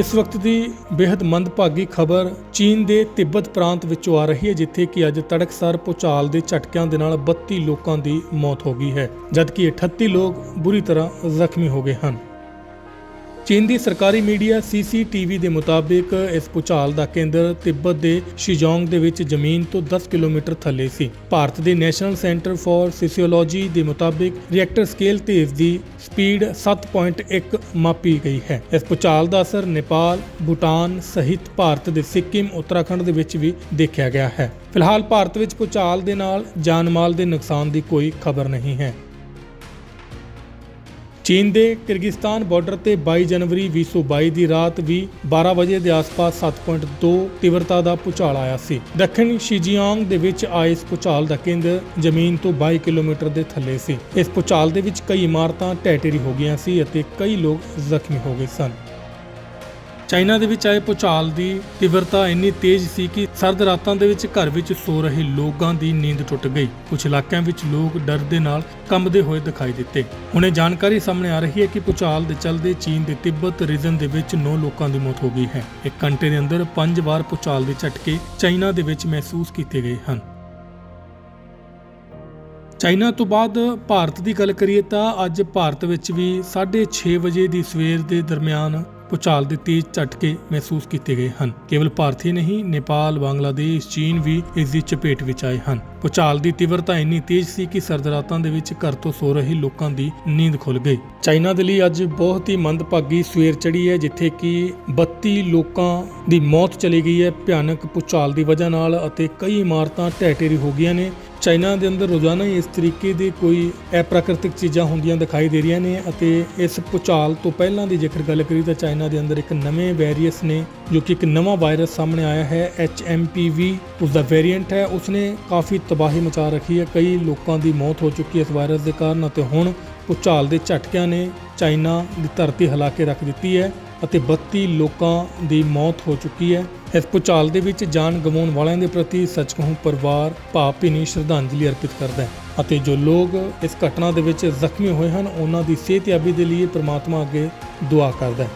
ਇਸ ਵਕਤ ਦੀ ਬੇहद ਮੰਦਭਾਗੀ ਖਬਰ ਚੀਨ ਦੇ ਤਿੱਬਤ ਪ੍ਰਾਂਤ ਵਿੱਚੋਂ ਆ ਰਹੀ ਹੈ, ਜਿੱਥੇ ਕਿ ਅੱਜ ਤੜਕਸਾਰ ਭੂਚਾਲ ਦੇ ਝਟਕਿਆਂ ਦੇ ਨਾਲ 32 ਲੋਕਾਂ ਦੀ ਮੌਤ ਹੋ ਗਈ ਹੈ, ਜਦਕਿ 38 ਲੋਕ ਬੁਰੀ ਤਰ੍ਹਾਂ ਜ਼ਖਮੀ ਹੋ ਗਏ ਹਨ। ਚੀਨ ਦੀ ਸਰਕਾਰੀ ਮੀਡੀਆ ਸੀਸੀਟੀਵੀ ਦੇ ਮੁਤਾਬਿਕ ਇਸ ਭੂਚਾਲ ਦਾ ਕੇਂਦਰ ਤਿੱਬਤ ਦੇ ਸ਼ਿਜੋਂਗ ਦੇ ਵਿੱਚ ਜ਼ਮੀਨ ਤੋਂ 10 ਕਿਲੋਮੀਟਰ ਥੱਲੇ ਸੀ। ਭਾਰਤ ਦੇ ਨੈਸ਼ਨਲ ਸੈਂਟਰ ਫਾਰ ਸੀਸੀਓਲੋਜੀ ਦੇ ਮੁਤਾਬਿਕ ਰਿਐਕਟਰ ਸਕੇਲ ਤੇ ਇਸ ਦੀ ਸਪੀਡ 7.1 ਮਾਪੀ ਗਈ ਹੈ। ਇਸ ਭੂਚਾਲ ਦਾ ਅਸਰ ਨੇਪਾਲ, ਭੂਟਾਨ ਸਹਿਤ ਭਾਰਤ ਦੇ ਸਿੱਕਿਮ, ਉੱਤਰਾਖੰਡ ਦੇ ਵਿੱਚ ਵੀ ਦੇਖਿਆ ਗਿਆ ਹੈ। ਫਿਲਹਾਲ ਭਾਰਤ ਵਿੱਚ ਭੂਚਾਲ ਦੇ ਨਾਲ ਜਾਨ ਮਾਲ ਦੇ ਨੁਕਸਾਨ ਦੀ ਕੋਈ ਖਬਰ ਨਹੀਂ ਹੈ। ਚੀਨ ਦੇ ਕਿਰਗਿਸਤਾਨ ਬਾਰਡਰ ਤੇ 22 ਜਨਵਰੀ 2022 ਦੀ ਰਾਤ ਵੀ 12 ਵਜੇ ਦੇ ਆਸ-ਪਾਸ 7.2 ਤੀਵਰਤਾ ਦਾ ਭੂਚਾਲ ਆਇਆ ਸੀ। ਦੱਖਣੀ ਸ਼ਿਜੀਆਂਗ ਦੇ ਵਿੱਚ ਆਏ ਇਸ ਭੂਚਾਲ ਦਾ ਕੇਂਦਰ ਜ਼ਮੀਨ ਤੋਂ 22 ਕਿਲੋਮੀਟਰ ਦੇ ਥੱਲੇ ਸੀ। ਇਸ ਭੂਚਾਲ ਦੇ ਵਿੱਚ ਕਈ ਇਮਾਰਤਾਂ ਢਹਿ ਢੇਰੀ ਹੋ ਗਈਆਂ ਸੀ ਅਤੇ ਕਈ ਲੋਕ ਜ਼ਖਮੀ ਹੋ ਗਏ ਸਨ। ਚਾਈਨਾ ਦੇ ਵਿੱਚ ਆਏ ਭੂਚਾਲ ਦੀ ਤੀਵਰਤਾ ਇੰਨੀ ਤੇਜ਼ ਸੀ ਕਿ ਸਰਦ ਰਾਤਾਂ ਦੇ ਵਿੱਚ ਘਰ ਵਿੱਚ ਸੋ ਰਹੇ ਲੋਕਾਂ ਦੀ ਨੀਂਦ ਟੁੱਟ ਗਈ। ਕੁਝ ਇਲਾਕਿਆਂ ਵਿੱਚ ਲੋਕ ਡਰ ਦੇ ਨਾਲ ਕੰਬਦੇ ਹੋਏ ਦਿਖਾਈ ਦਿੱਤੇ। ਹੁਣ ਇਹ ਜਾਣਕਾਰੀ ਸਾਹਮਣੇ ਆ ਰਹੀ ਹੈ ਕਿ ਭੂਚਾਲ ਦੇ ਚਲਦੇ ਚੀਨ ਦੇ ਤਿੱਬਤ ਰੀਜਨ ਦੇ ਵਿੱਚ 9 ਲੋਕਾਂ ਦੀ ਮੌਤ ਹੋ ਗਈ ਹੈ। ਇੱਕ ਘੰਟੇ ਦੇ ਅੰਦਰ 5 ਵਾਰ ਭੂਚਾਲ ਦੇ ਝਟਕੇ ਚਾਈਨਾ ਦੇ ਵਿੱਚ ਮਹਿਸੂਸ ਕੀਤੇ ਗਏ ਹਨ। ਚਾਈਨਾ ਤੋਂ ਬਾਅਦ ਭਾਰਤ ਦੀ ਗੱਲ ਕਰੀਏ ਤਾਂ ਅੱਜ ਭਾਰਤ ਵਿੱਚ ਵੀ 6:30 ਵਜੇ ਦੀ ਸਵੇਰ ਦੇ ਦਰਮਿਆਨ ਭੂਚਾਲ ਦੇ ਤੇਜ਼ ਝਟਕੇ ਮਹਿਸੂਸ ਕੀਤੇ ਗਏ ਹਨ। ਕੇਵਲ ਭਾਰਤੀ ਨਹੀਂ, ਨੇਪਾਲ, ਬੰਗਲਾਦੇਸ਼, ਚੀਨ ਵੀ ਇਸ ਦੀ ਚਪੇਟ ਵਿੱਚ ਆਏ ਹਨ। ਭੂਚਾਲ ਦੀ ਤੀਵਰਤਾ ਇੰਨੀ ਤੇਜ਼ ਸੀ ਕਿ ਸਰਦਰਾਤਾਂ ਦੇ ਵਿੱਚ ਘਰ ਤੋਂ ਸੋ ਰਹੇ ਲੋਕਾਂ ਦੀ ਨੀਂਦ ਖੁੱਲ ਗਈ। ਚਾਈਨਾ ਦੇ ਲਈ ਅੱਜ ਬਹੁਤ ਹੀ ਮੰਦਭਾਗੀ ਸਵੇਰ ਚੜੀ ਹੈ, ਜਿੱਥੇ ਕਿ 32 ਲੋਕਾਂ ਦੀ ਮੌਤ ਚਲੀ ਗਈ ਹੈ। ਭਿਆਨਕ ਭੂਚਾਲ ਦੀ ਵਜ੍ਹਾ ਨਾਲ ਅਤੇ ਕਈ ਇਮਾਰਤਾਂ ਢਹਿ ਢੇਰੀ ਹੋ ਗਈਆਂ ਨੇ। ਚਾਈਨਾ ਦੇ ਅੰਦਰ ਰੋਜ਼ਾਨਾ ਹੀ ਇਸ ਤਰੀਕੇ ਦੇ ਕੋਈ ਅਪ੍ਰਾਕ੍ਰਿਤਿਕ ਚੀਜ਼ਾਂ ਹੁੰਦੀਆਂ ਦਿਖਾਈ ਦੇ ਰਹੀਆਂ ਨੇ ਅਤੇ ਇਸ ਭੂਚਾਲ ਤੋਂ ਪਹਿਲਾਂ ਦੀ ਜੇਕਰ ਗੱਲ ਕਰੀ ਤਾਂ ਚਾਈਨਾ ਦੇ ਅੰਦਰ ਇੱਕ ਨਵੇਂ ਵੈਰੀਅਸ ਨੇ ਜੋ ਕਿ ਇੱਕ ਨਵਾਂ ਵਾਇਰਸ ਸਾਹਮਣੇ ਆਇਆ ਹੈ HMPV ਉਸ ਦਾ ਵੇਰੀਐਂਟ ਹੈ। ਉਸਨੇ ਕਾਫੀ ਤਬਾਹੀ ਮਚਾ ਰੱਖੀ ਹੈ। ਕਈ ਲੋਕਾਂ ਦੀ ਮੌਤ ਹੋ ਚੁੱਕੀ ਹੈ ਇਸ ਵਾਇਰਸ ਦੇ ਕਾਰਨ ਅਤੇ ਹੁਣ ਭੂਚਾਲ ਦੇ ਝਟਕਿਆਂ ਨੇ ਚਾਈਨਾ ਦੀ ਧਰਤੀ ਹਿਲਾ ਕੇ ਰੱਖ ਦਿੱਤੀ ਹੈ ਅਤੇ 32 ਲੋਕਾਂ ਦੀ ਮੌਤ ਹੋ ਚੁੱਕੀ ਹੈ। ਇਸ ਭੂਚਾਲ ਦੇ ਵਿੱਚ ਜਾਨ ਗਵਾਉਣ ਵਾਲਿਆਂ ਦੇ ਪ੍ਰਤੀ ਸੱਚ ਕਹੂੰ ਪਰਿਵਾਰ ਭਾਵਭਿੰਨੀ ਸ਼ਰਧਾਂਜਲੀ ਅਰਪਿਤ ਕਰਦਾ ਹੈ ਅਤੇ ਜੋ ਲੋਕ ਇਸ ਘਟਨਾ ਦੇ ਵਿੱਚ ਜ਼ਖਮੀ ਹੋਏ ਹਨ, ਉਹਨਾਂ ਦੀ ਸਿਹਤਯਾਬੀ ਦੇ ਲਈ ਪ੍ਰਮਾਤਮਾ ਅੱਗੇ ਦੁਆ ਕਰਦਾ ਹੈ।